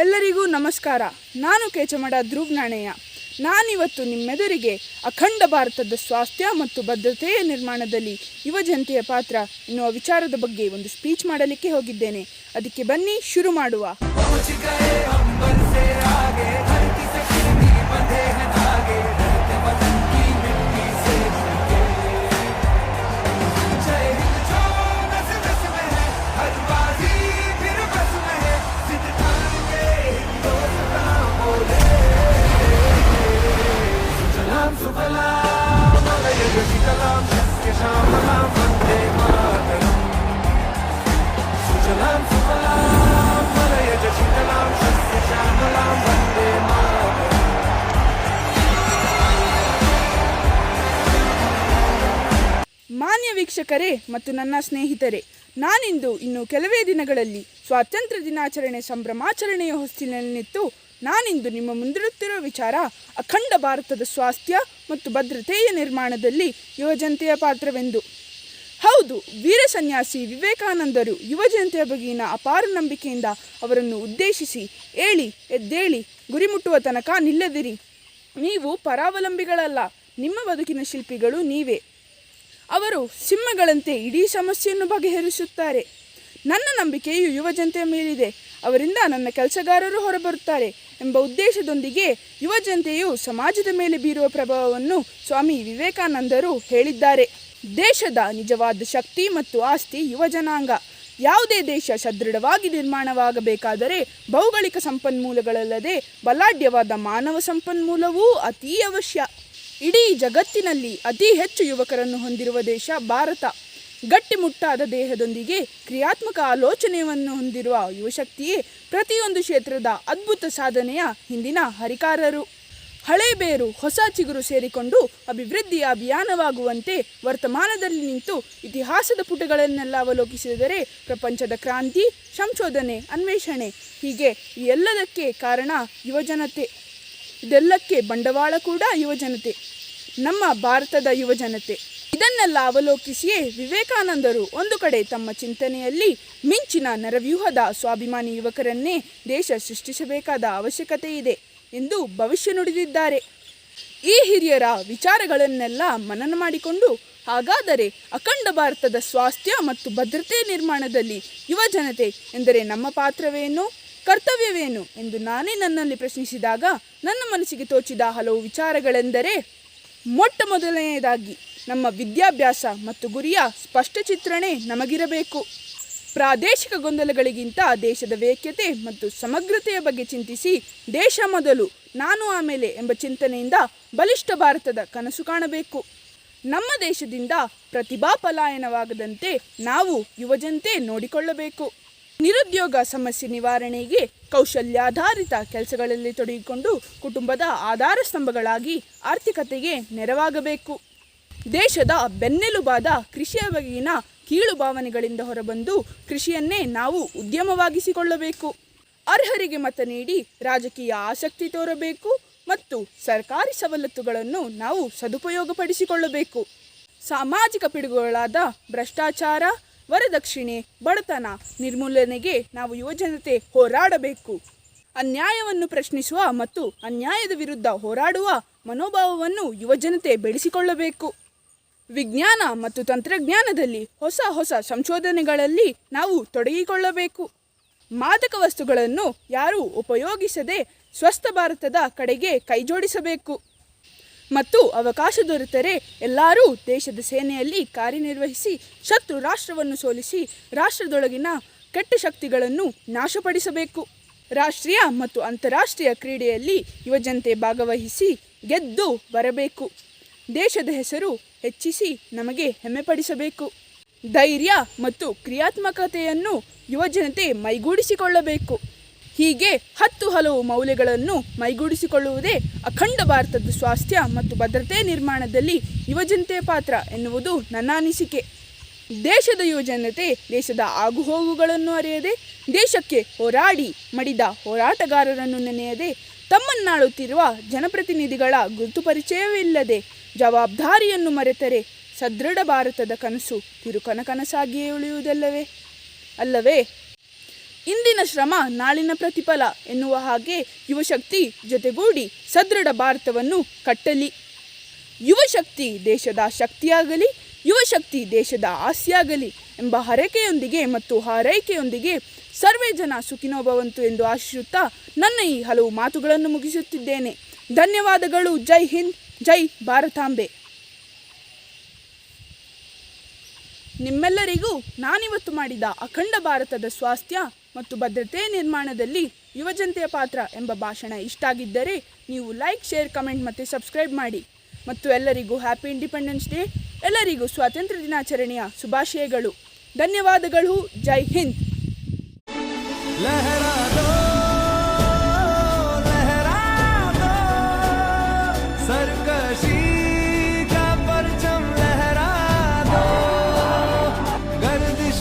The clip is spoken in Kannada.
ಎಲ್ಲರಿಗೂ ನಮಸ್ಕಾರ. ನಾನು ಕೇಚಮಡ ಧ್ರುವ್ ನಾಣಯ್ಯ ನಾನಿವತ್ತು ನಿಮ್ಮೆದುರಿಗೆ ಅಖಂಡ ಭಾರತದ ಸ್ವಾಸ್ಥ್ಯ ಮತ್ತು ಭದ್ರತೆಯ ನಿರ್ಮಾಣದಲ್ಲಿ ಯುವಜನತೆಯ ಪಾತ್ರ ಎನ್ನುವ ವಿಚಾರದ ಬಗ್ಗೆ ಒಂದು ಸ್ಪೀಚ್ ಮಾಡಲಿಕ್ಕೆ ಹೋಗಿದ್ದೇನೆ. ಅದಕ್ಕೆ ಬನ್ನಿ, ಶುರು ಮಾಡುವ. ವೀಕ್ಷಕರೇ ಮತ್ತು ನನ್ನ ಸ್ನೇಹಿತರೆ, ನಾನಿಂದು ಇನ್ನು ಕೆಲವೇ ದಿನಗಳಲ್ಲಿ ಸ್ವಾತಂತ್ರ್ಯ ದಿನಾಚರಣೆ ಸಂಭ್ರಮಾಚರಣೆಯ ಹೊಸ್ತಿನಲ್ಲಿ ನಿಂತು ನಾನಿಂದು ನಿಮ್ಮ ಮುಂದಿಡುತ್ತಿರುವ ವಿಚಾರ ಅಖಂಡ ಭಾರತದ ಸ್ವಾಸ್ಥ್ಯ ಮತ್ತು ಭದ್ರತೆಯ ನಿರ್ಮಾಣದಲ್ಲಿ ಯುವಜನತೆಯ ಪಾತ್ರವೆಂದು. ಹೌದು, ವೀರ ಸನ್ಯಾಸಿ ವಿವೇಕಾನಂದರು ಯುವಜನತೆಯ ಬಗೆಗಿನ ಅಪಾರ ನಂಬಿಕೆಯಿಂದ ಅವರನ್ನು ಉದ್ದೇಶಿಸಿ, ಏಳಿ, ಎದ್ದೇಳಿ ಗುರಿ ಮುಟ್ಟುವ ತನಕ ನಿಲ್ಲದಿರಿ. ನೀವು ಪರಾವಲಂಬಿಗಳಲ್ಲ, ನಿಮ್ಮ ಬದುಕಿನ ಶಿಲ್ಪಿಗಳು ನೀವೇ. ಅವರು ಸಿಂಹಗಳಂತೆ ಇಡೀ ಸಮಸ್ಯೆಯನ್ನು ಬಗೆಹರಿಸುತ್ತಾರೆ. ನನ್ನ ನಂಬಿಕೆಯು ಯುವಜನತೆಯ ಮೇಲಿದೆ. ಅವರಿಂದ ನನ್ನ ಕೆಲಸಗಾರರು ಹೊರಬರುತ್ತಾರೆ ಎಂಬ ಉದ್ದೇಶದೊಂದಿಗೆ ಯುವಜನತೆಯು ಸಮಾಜದ ಮೇಲೆ ಬೀರುವ ಪ್ರಭಾವವನ್ನು ಸ್ವಾಮಿ ವಿವೇಕಾನಂದರು ಹೇಳಿದ್ದಾರೆ. ದೇಶದ ನಿಜವಾದ ಶಕ್ತಿ ಮತ್ತು ಆಸ್ತಿ ಯುವಜನಾಂಗ. ಯಾವುದೇ ದೇಶ ಸದೃಢವಾಗಿ ನಿರ್ಮಾಣವಾಗಬೇಕಾದರೆ ಭೌಗೋಳಿಕ ಸಂಪನ್ಮೂಲಗಳಲ್ಲದೆ ಬಲಾಢ್ಯವಾದ ಮಾನವ ಸಂಪನ್ಮೂಲವೂ ಅತೀ ಅವಶ್ಯ. ಇಡೀ ಜಗತ್ತಿನಲ್ಲಿ ಅತಿ ಹೆಚ್ಚು ಯುವಕರನ್ನು ಹೊಂದಿರುವ ದೇಶ ಭಾರತ. ಗಟ್ಟಿಮುಟ್ಟಾದ ದೇಹದೊಂದಿಗೆ ಕ್ರಿಯಾತ್ಮಕ ಆಲೋಚನೆಯನ್ನು ಹೊಂದಿರುವ ಯುವಶಕ್ತಿಯೇ ಪ್ರತಿಯೊಂದು ಕ್ಷೇತ್ರದ ಅದ್ಭುತ ಸಾಧನೆಯ ಹಿಂದಿನ ಹರಿಕಾರರು. ಹಳೆ ಬೇರು, ಹೊಸ ಚಿಗುರು ಸೇರಿಕೊಂಡು ಅಭಿವೃದ್ಧಿಯ ಅಭಿಯಾನವಾಗುವಂತೆ ವರ್ತಮಾನದಲ್ಲಿ ನಿಂತು ಇತಿಹಾಸದ ಪುಟಗಳನ್ನೆಲ್ಲ ಅವಲೋಕಿಸಿದರೆ ಪ್ರಪಂಚದ ಕ್ರಾಂತಿ, ಸಂಶೋಧನೆ, ಅನ್ವೇಷಣೆ ಹೀಗೆ ಎಲ್ಲದಕ್ಕೆ ಕಾರಣ ಯುವಜನತೆ. ಇದೆಲ್ಲಕ್ಕೆ ಬಂಡವಾಳ ಕೂಡ ಯುವಜನತೆ, ನಮ್ಮ ಭಾರತದ ಯುವಜನತೆ. ಇದನ್ನೆಲ್ಲ ಅವಲೋಕಿಸಿಯೇ ವಿವೇಕಾನಂದರು ಒಂದು ಕಡೆ ತಮ್ಮ ಚಿಂತನೆಯಲ್ಲಿ ಮಿಂಚಿನ ನರವ್ಯೂಹದ ಸ್ವಾಭಿಮಾನಿ ಯುವಕರನ್ನೇ ದೇಶ ಸೃಷ್ಟಿಸಬೇಕಾದ ಅವಶ್ಯಕತೆ ಇದೆ ಎಂದು ಭವಿಷ್ಯ ನುಡಿದಿದ್ದಾರೆ. ಈ ಹಿರಿಯರ ವಿಚಾರಗಳನ್ನೆಲ್ಲ ಮನನ ಮಾಡಿಕೊಂಡು ಹಾಗಾದರೆ ಅಖಂಡ ಭಾರತದ ಸ್ವಾಸ್ಥ್ಯ ಮತ್ತು ಭದ್ರತೆ ನಿರ್ಮಾಣದಲ್ಲಿ ಯುವಜನತೆ ಎಂದರೆ ನಮ್ಮ ಪಾತ್ರವೇನು? ಕರ್ತವ್ಯವೇನು ಎಂದು ನಾನೇ ನನ್ನಲ್ಲಿ ಪ್ರಶ್ನಿಸಿದಾಗ ನನ್ನ ಮನಸ್ಸಿಗೆ ತೋಚಿದ ಹಲವು ವಿಚಾರಗಳೆಂದರೆ, ಮೊಟ್ಟ ಮೊದಲನೆಯದಾಗಿ ನಮ್ಮ ವಿದ್ಯಾಭ್ಯಾಸ ಮತ್ತು ಗುರಿಯ ಸ್ಪಷ್ಟ ಚಿತ್ರಣೆ ನಮಗಿರಬೇಕು. ಪ್ರಾದೇಶಿಕ ಗೊಂದಲಗಳಿಗಿಂತ ದೇಶದ ವೇಕ್ಯತೆ ಮತ್ತು ಸಮಗ್ರತೆಯ ಬಗ್ಗೆ ಚಿಂತಿಸಿ ದೇಶ ಮೊದಲು ನಾನು ಆಮೇಲೆ ಎಂಬ ಚಿಂತನೆಯಿಂದ ಬಲಿಷ್ಠ ಭಾರತದ ಕನಸು ಕಾಣಬೇಕು. ನಮ್ಮ ದೇಶದಿಂದ ಪ್ರತಿಭಾ ಪಲಾಯನವಾಗದಂತೆ ನಾವು ಯುವಜನತೆ ನೋಡಿಕೊಳ್ಳಬೇಕು. ನಿರುದ್ಯೋಗ ಸಮಸ್ಯೆ ನಿವಾರಣೆಗೆ ಕೌಶಲ್ಯಾಧಾರಿತ ಕೆಲಸಗಳಲ್ಲಿ ತೊಡಗಿಕೊಂಡು ಕುಟುಂಬದ ಆಧಾರ ಸ್ತಂಭಗಳಾಗಿ ಆರ್ಥಿಕತೆಗೆ ನೆರವಾಗಬೇಕು. ದೇಶದ ಬೆನ್ನೆಲುಬಾದ ಕೃಷಿಯ ಬಗೆಗಿನ ಕೀಳು ಭಾವನೆಗಳಿಂದ ಹೊರಬಂದು ಕೃಷಿಯನ್ನೇ ನಾವು ಉದ್ಯಮವಾಗಿಸಿಕೊಳ್ಳಬೇಕು. ಅರ್ಹರಿಗೆ ಮತ ನೀಡಿ ರಾಜಕೀಯ ಆಸಕ್ತಿ ತೋರಬೇಕು ಮತ್ತು ಸರ್ಕಾರಿ ಸವಲತ್ತುಗಳನ್ನು ನಾವು ಸದುಪಯೋಗಪಡಿಸಿಕೊಳ್ಳಬೇಕು. ಸಾಮಾಜಿಕ ಪಿಡುಗುಗಳಾದ ಭ್ರಷ್ಟಾಚಾರ ವರದಕ್ಷಿಣೆ, ಬಡತನ ನಿರ್ಮೂಲನೆಗೆ ನಾವು ಯುವಜನತೆ ಹೋರಾಡಬೇಕು. ಅನ್ಯಾಯವನ್ನು ಪ್ರಶ್ನಿಸುವ ಮತ್ತು ಅನ್ಯಾಯದ ವಿರುದ್ಧ ಹೋರಾಡುವ ಮನೋಭಾವವನ್ನು ಯುವಜನತೆ ಬೆಳೆಸಿಕೊಳ್ಳಬೇಕು. ವಿಜ್ಞಾನ ಮತ್ತು ತಂತ್ರಜ್ಞಾನದಲ್ಲಿ ಹೊಸ ಹೊಸ ಸಂಶೋಧನೆಗಳಲ್ಲಿ ನಾವು ತೊಡಗಿಕೊಳ್ಳಬೇಕು. ಮಾದಕ ವಸ್ತುಗಳನ್ನು ಯಾರೂ ಉಪಯೋಗಿಸದೆ ಸ್ವಸ್ಥ ಭಾರತದ ಕಡೆಗೆ ಕೈಜೋಡಿಸಬೇಕು. ಮತ್ತು ಅವಕಾಶ ದೊರೆತರೆ ಎಲ್ಲರೂ ದೇಶದ ಸೇನೆಯಲ್ಲಿ ಕಾರ್ಯನಿರ್ವಹಿಸಿ ಶತ್ರು ರಾಷ್ಟ್ರವನ್ನು ಸೋಲಿಸಿ ರಾಷ್ಟ್ರದೊಳಗಿನ ಕೆಟ್ಟ ಶಕ್ತಿಗಳನ್ನು ನಾಶಪಡಿಸಬೇಕು. ರಾಷ್ಟ್ರೀಯ ಮತ್ತು ಅಂತಾರಾಷ್ಟ್ರೀಯ ಕ್ರೀಡೆಯಲ್ಲಿ ಯುವಜನತೆ ಭಾಗವಹಿಸಿ ಗೆದ್ದು ಬರಬೇಕು. ದೇಶದ ಹೆಸರು ಹೆಚ್ಚಿಸಿ ನಮಗೆ ಹೆಮ್ಮೆಪಡಿಸಬೇಕು. ಧೈರ್ಯ ಮತ್ತು ಕ್ರಿಯಾತ್ಮಕತೆಯನ್ನು ಯುವಜನತೆ ಮೈಗೂಡಿಸಿಕೊಳ್ಳಬೇಕು. ಹೀಗೆ ಹತ್ತು ಹಲವು ಮೌಲ್ಯಗಳನ್ನು ಮೈಗೂಡಿಸಿಕೊಳ್ಳುವುದೇ ಅಖಂಡ ಭಾರತದ ಸ್ವಾಸ್ಥ್ಯ ಮತ್ತು ಭದ್ರತೆ ನಿರ್ಮಾಣದಲ್ಲಿ ಯುವಜನತೆಯ ಪಾತ್ರ ಎನ್ನುವುದು ನನ್ನ ಅನಿಸಿಕೆ. ದೇಶದ ಯುವಜನತೆ ದೇಶದ ಆಗುಹೋಗುಗಳನ್ನು ಅರಿಯದೆ, ದೇಶಕ್ಕೆ ಹೋರಾಡಿ ಮಡಿದ ಹೋರಾಟಗಾರರನ್ನು ನೆನೆಯದೆ, ತಮ್ಮನ್ನಾಳುತ್ತಿರುವ ಜನಪ್ರತಿನಿಧಿಗಳ ಗುರುತು ಪರಿಚಯವಿಲ್ಲದೆ, ಜವಾಬ್ದಾರಿಯನ್ನು ಮರೆತರೆ ಸದೃಢ ಭಾರತದ ಕನಸು ತಿರುಕನ ಕನಸಾಗಿಯೇ ಉಳಿಯುವುದಲ್ಲವೇ? ಅಲ್ಲವೇ? ಇಂದಿನ ಶ್ರಮ ನಾಳಿನ ಪ್ರತಿಫಲ ಎನ್ನುವ ಹಾಗೆ ಯುವಶಕ್ತಿ ಜೊತೆಗೂಡಿ ಸದೃಢ ಭಾರತವನ್ನು ಕಟ್ಟಲಿ. ಯುವಶಕ್ತಿ ದೇಶದ ಶಕ್ತಿಯಾಗಲಿ, ಯುವಶಕ್ತಿ ದೇಶದ ಆಸೆಯಾಗಲಿ ಎಂಬ ಹರಕೆಯೊಂದಿಗೆ ಮತ್ತು ಹಾರೈಕೆಯೊಂದಿಗೆ ಸರ್ವೇ ಜನ ಸುಖಿನೋಭವಂತು ಎಂದು ಆಶಿಸುತ್ತಾ ನನ್ನ ಈ ಹಲವು ಮಾತುಗಳನ್ನು ಮುಗಿಸುತ್ತಿದ್ದೇನೆ. ಧನ್ಯವಾದಗಳು. ಜೈ ಹಿಂದ್, ಜೈ ಭಾರತಾಂಬೆ. ನಿಮ್ಮೆಲ್ಲರಿಗೂ ನಾನಿವತ್ತು ಮಾಡಿದ ಅಖಂಡ ಭಾರತದ ಸ್ವಾಸ್ಥ್ಯ ಮತ್ತು ಭದ್ರತೆ ನಿರ್ಮಾಣದಲ್ಲಿ ಯುವಜನತೆಯ ಪಾತ್ರ ಎಂಬ ಭಾಷಣ ಇಷ್ಟ ಆಗಿದ್ದರೆ ನೀವು ಲೈಕ್, ಶೇರ್, ಕಮೆಂಟ್ ಮತ್ತು ಸಬ್ಸ್ಕ್ರೈಬ್ ಮಾಡಿ. ಮತ್ತು ಎಲ್ಲರಿಗೂ ಹ್ಯಾಪಿ ಇಂಡಿಪೆಂಡೆನ್ಸ್ ಡೇ ಎಲ್ಲರಿಗೂ ಸ್ವಾತಂತ್ರ್ಯ ದಿನಾಚರಣೆಯ ಶುಭಾಶಯಗಳು. ಧನ್ಯವಾದಗಳು. ಜೈ ಹಿಂದ್.